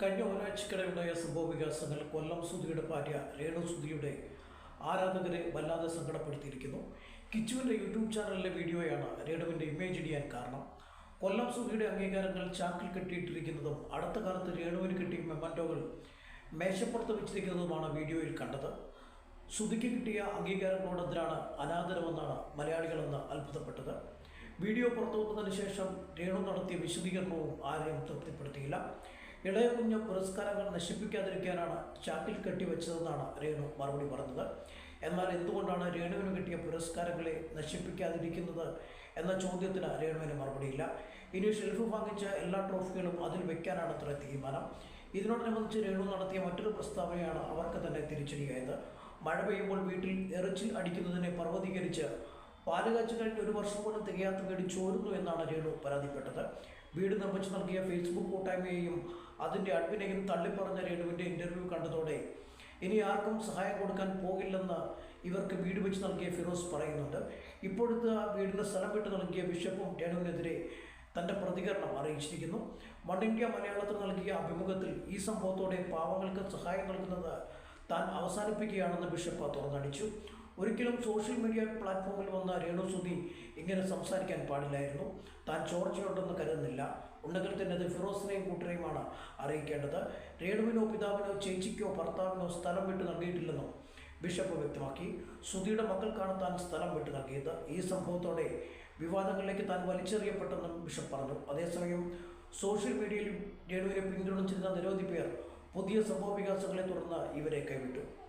കഴിഞ്ഞ ഒരാഴ്ചക്കിടെയുണ്ടായ സംഭവ വികാസങ്ങൾ കൊല്ലം സുധിയുടെ ഭാര്യ രേണു സുധിയുടെ ആരാധകരെ വല്ലാതെ സങ്കടപ്പെടുത്തിയിരിക്കുന്നു. കിച്ചുവിന്റെ യൂട്യൂബ് ചാനലിലെ വീഡിയോയാണ് രേണുവിന്റെ ഇമേജ് ഇടിയാൻ കാരണം. കൊല്ലം സുധിയുടെ അംഗീകാരങ്ങൾ ചാക്കിൽ കെട്ടിയിട്ടിരിക്കുന്നതും അടുത്ത കാലത്ത് രേണുവിന് കിട്ടിയ മെമ്മന്റോകൾ മേശപ്പുറത്ത് വെച്ചിരിക്കുന്നതുമാണ് വീഡിയോയിൽ കണ്ടത്. സുധിക്ക് കിട്ടിയ അംഗീകാരങ്ങളോടെതിരാണ് അനാദരമെന്നാണ് മലയാളികളെന്ന് അത്ഭുതപ്പെട്ടത്. വീഡിയോ പുറത്തു വന്നതിന് ശേഷം രേണു നടത്തിയ വിശദീകരണവും ആരെയും തൃപ്തിപ്പെടുത്തിയില്ല. ഇളയ കുഞ്ഞ് പുരസ്കാരങ്ങൾ നശിപ്പിക്കാതിരിക്കാനാണ് ചാക്കിൽ കെട്ടിവെച്ചതെന്നാണ് രേണു മറുപടി പറഞ്ഞത്. എന്നാൽ എന്തുകൊണ്ടാണ് രേണുവിന് കിട്ടിയ പുരസ്കാരങ്ങളെ നശിപ്പിക്കാതിരിക്കുന്നത് എന്ന ചോദ്യത്തിന് രേണുവിന് മറുപടിയില്ല. ഇനി ഷെൽഫ് വാങ്ങിച്ച എല്ലാ ട്രോഫികളും അതിൽ വെക്കാനാണ് അത്ര തീരുമാനം. ഇതിനോടനുബന്ധിച്ച് രേണു നടത്തിയ മറ്റൊരു പ്രസ്താവനയാണ് അവർക്ക് തന്നെ തിരിച്ചടിയായത്. മഴ പെയ്യുമ്പോൾ വീട്ടിൽ എറിച്ചിൽ അടിക്കുന്നതിനെ പർവതീകരിച്ച് പാലുകാച്ച് കഴിഞ്ഞ് ഒരു വർഷം പോലും തികയാത്ത വീട് ചോരുന്നു എന്നാണ് രേണു പരാതിപ്പെട്ടത്. വീട് നിർമ്മിച്ചു നൽകിയ ഫേസ്ബുക്ക് കൂട്ടായ്മയെയും അതിന്റെ അഡ്മിനെയും തള്ളിപ്പറഞ്ഞ രേണുവിന്റെ ഇന്റർവ്യൂ കണ്ടതോടെ ഇനി ആർക്കും സഹായം കൊടുക്കാൻ പോകില്ലെന്ന് ഇവർക്ക് വീട് വെച്ച് നൽകിയ ഫിറോസ് പറയുന്നുണ്ട്. ഇപ്പോഴത്തെ ആ വീടിന് സ്ഥലം വിട്ട് നൽകിയ ബിഷപ്പും രേണുവിനെതിരെ തന്റെ പ്രതികരണം അറിയിച്ചിരിക്കുന്നു. വൺ ഇന്ത്യ മലയാളത്തിൽ നൽകിയ അഭിമുഖത്തിൽ ഈ സംഭവത്തോടെ പാവങ്ങൾക്ക് സഹായം നൽകുന്നത് താൻ അവസാനിപ്പിക്കുകയാണെന്ന് ബിഷപ്പ് തുറന്നടിച്ചു. ഒരിക്കലും സോഷ്യൽ മീഡിയ പ്ലാറ്റ്ഫോമിൽ വന്ന രേണു സുധി ഇങ്ങനെ സംസാരിക്കാൻ പാടില്ലായിരുന്നു. താൻ ചോർച്ചയുണ്ടെന്ന് കരുതുന്നില്ല. ഉണ്ടെങ്കിൽ തന്നെ അത് ഫിറോസിനെയും കൂട്ടരെയുമാണ് അറിയിക്കേണ്ടത്. രേണുവിനോ പിതാവിനോ ചേച്ചിക്കോ ഭർത്താവിനോ സ്ഥലം വിട്ട് നൽകിയിട്ടില്ലെന്നും ബിഷപ്പ് വ്യക്തമാക്കി. സുധിയുടെ മക്കൾക്കാണ് താൻ സ്ഥലം വിട്ടു നൽകിയത്. ഈ സംഭവത്തോടെ വിവാദങ്ങളിലേക്ക് താൻ വലിച്ചെറിയപ്പെട്ടെന്നും ബിഷപ്പ് പറഞ്ഞു. അതേസമയം സോഷ്യൽ മീഡിയയിൽ രേണുവിനെ പിന്തുണച്ചിരുന്ന നിരവധി പേർ പുതിയ സംഭവ വികാസങ്ങളെ തുടർന്ന് ഇവരെ കൈവിട്ടു.